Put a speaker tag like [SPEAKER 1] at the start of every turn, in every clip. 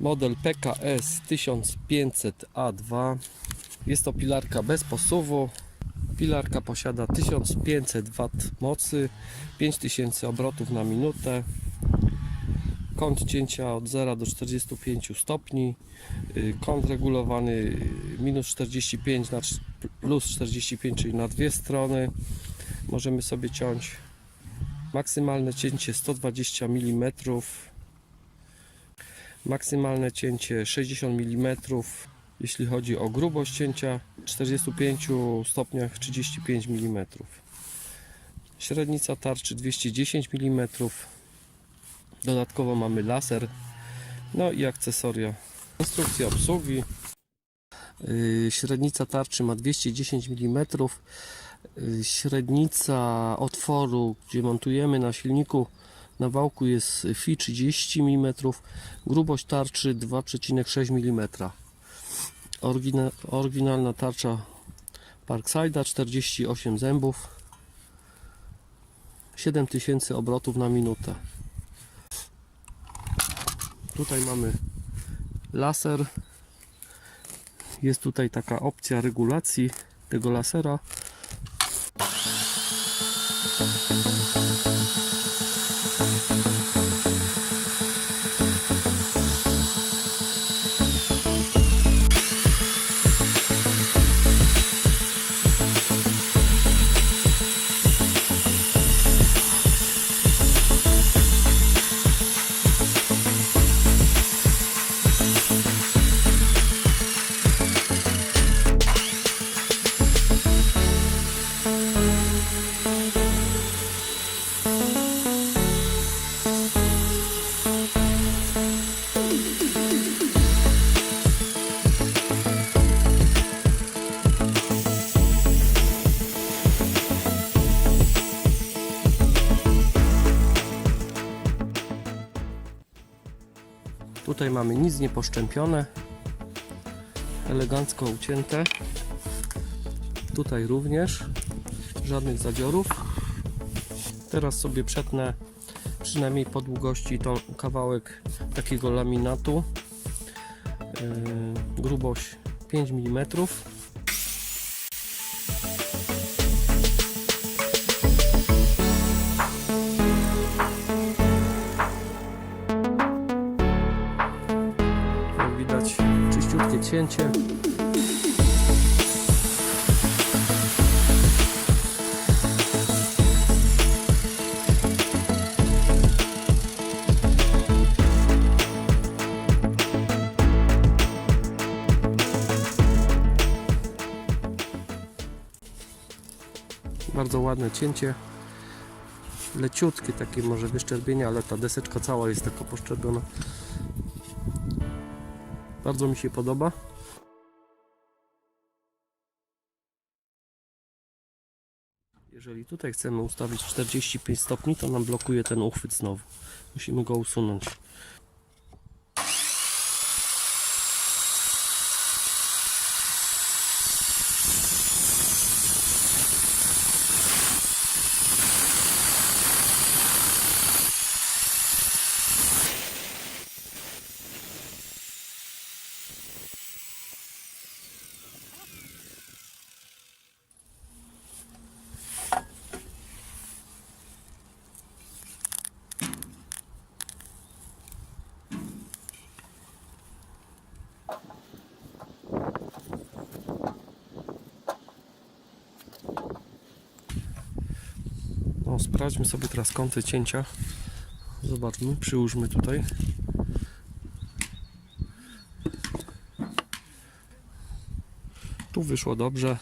[SPEAKER 1] Model PKS 1500A2. Jest to pilarka bez posuwu. Pilarka posiada 1500 W mocy, 5000 obrotów na minutę. Kąt cięcia od 0 do 45 stopni. Y, Kąt regulowany y, minus 45 na plus 45, czyli na dwie strony. Możemy sobie ciąć. Maksymalne cięcie 120 mm. Maksymalne cięcie 60 mm. Jeśli chodzi o grubość cięcia, w 45 stopniach 35 mm. Średnica tarczy 210 mm. Dodatkowo mamy laser, no i akcesoria. Instrukcja obsługi. Yy, Średnica tarczy ma 210 mm. Yy, Średnica otworu, gdzie montujemy na silniku, na wałku jest FI 30 mm. Grubość tarczy 2,6 mm. Orygina, oryginalna tarcza Parkside'a 48 zębów 7000 obrotów na minutę tutaj mamy laser jest tutaj taka opcja regulacji tego lasera Tutaj mamy nic nie poszczępione, elegancko ucięte. Tutaj również żadnych zadziorów. Teraz sobie przetnę przynajmniej po długości to kawałek takiego laminatu. Yy, grubość 5 mm. Jak widać czyściutkie cięcie. Bardzo ładne cięcie. Leciutkie takie może wyszczerbienia, ale ta deseczka cała jest taka poszczerbiona. Bardzo mi się podoba. Jeżeli tutaj chcemy ustawić 45 stopni, to nam blokuje ten uchwyt znowu. Musimy go usunąć. Sprawdźmy sobie teraz kąty cięcia. Zobaczmy, przyłóżmy tutaj. Tu wyszło dobrze.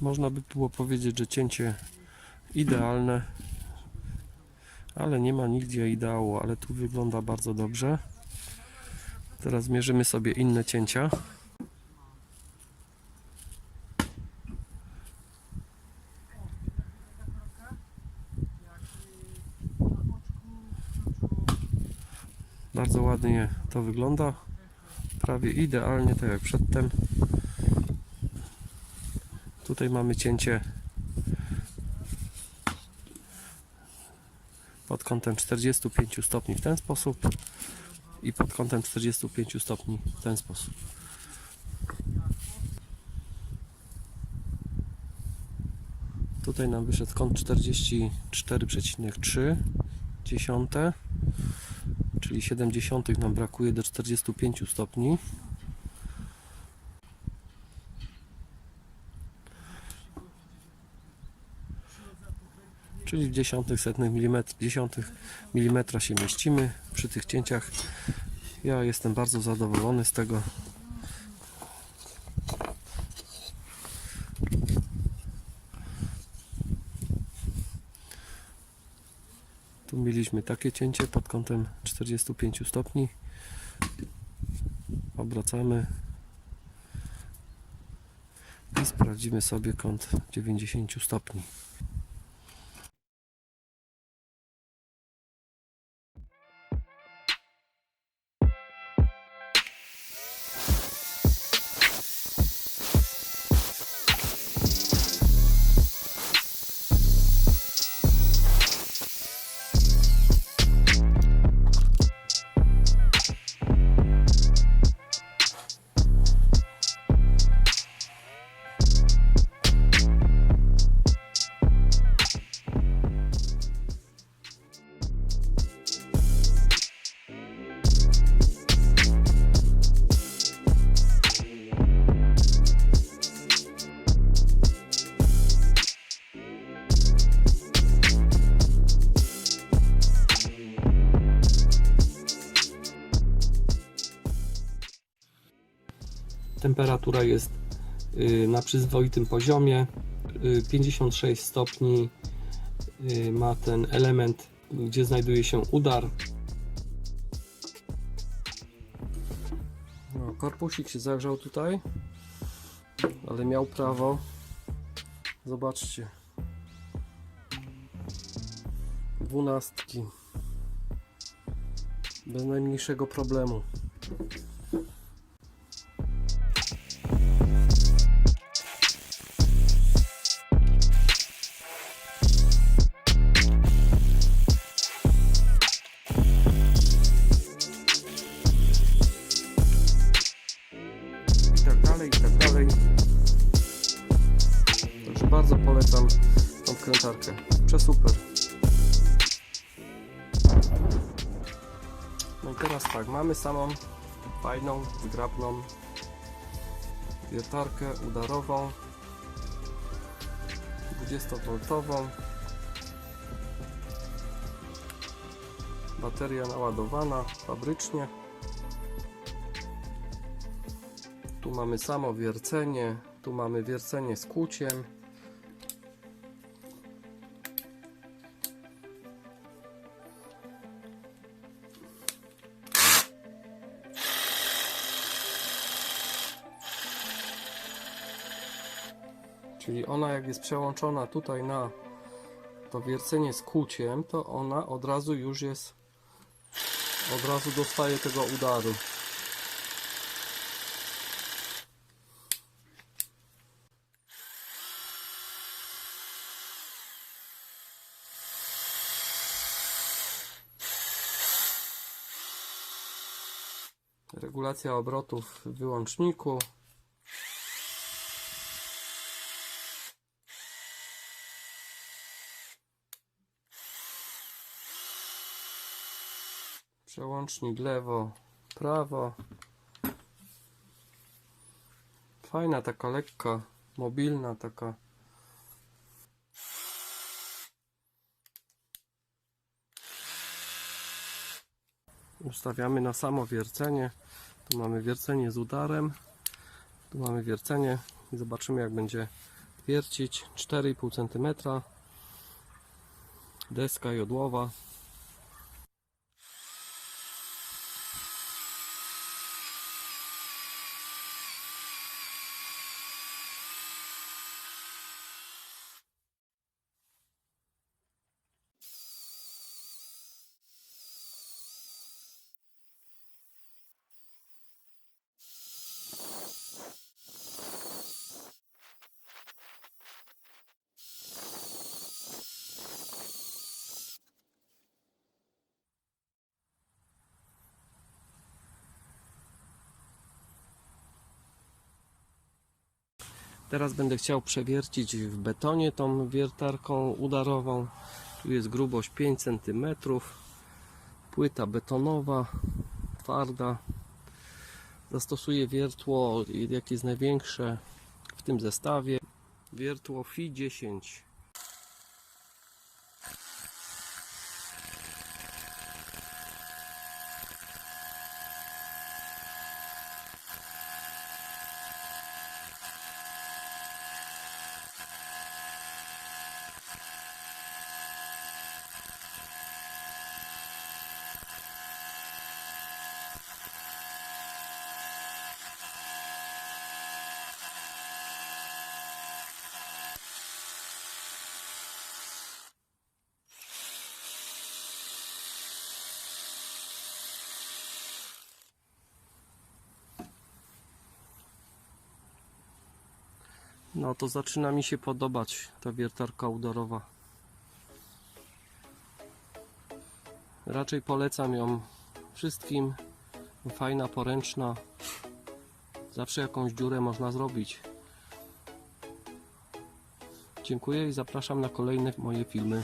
[SPEAKER 1] Można by było powiedzieć, że cięcie idealne ale nie ma nigdzie ideału, ale tu wygląda bardzo dobrze. Teraz mierzymy sobie inne cięcia. Bardzo ładnie to wygląda. Prawie idealnie, tak jak przedtem. Tutaj mamy cięcie pod kątem 45 stopni w ten sposób i pod kątem 45 stopni w ten sposób. Tutaj nam wyszedł kąt 44,3 dziesiąte, czyli 70 nam brakuje do 45 stopni. Czyli w dziesiątych, setnych dziesiątych milimetra się mieścimy przy tych cięciach. Ja jestem bardzo zadowolony z tego. Tu mieliśmy takie cięcie pod kątem 45 stopni. Obracamy i sprawdzimy sobie kąt 90 stopni. Temperatura jest y, na przyzwoitym poziomie. Y, 56 stopni y, ma ten element, gdzie znajduje się udar. No, korpusik się zagrzał tutaj, ale miał prawo. Zobaczcie. Dwunastki. Bez najmniejszego problemu. Wkrętarkę. Przesuper. No i teraz tak, mamy samą fajną, zgrabną wiertarkę udarową 20V bateria naładowana fabrycznie Tu mamy samo wiercenie, tu mamy wiercenie z kuciem. Czyli ona jak jest przełączona tutaj na to wiercenie z kuciem, to ona od razu już jest, od razu dostaje tego udaru. Regulacja obrotów w wyłączniku. Przełącznik lewo, prawo. Fajna taka lekka, mobilna taka. ustawiamy na samo wiercenie. Tu mamy wiercenie z udarem. Tu mamy wiercenie i zobaczymy jak będzie wiercić 4,5 cm. Deska jodłowa. Teraz będę chciał przewiercić w betonie tą wiertarką udarową. Tu jest grubość 5 cm. Płyta betonowa, twarda. Zastosuję wiertło, jakie jest największe w tym zestawie. Wiertło FI 10. No to zaczyna mi się podobać ta wiertarka udorowa. Raczej polecam ją wszystkim. Fajna, poręczna. Zawsze jakąś dziurę można zrobić. Dziękuję i zapraszam na kolejne moje filmy.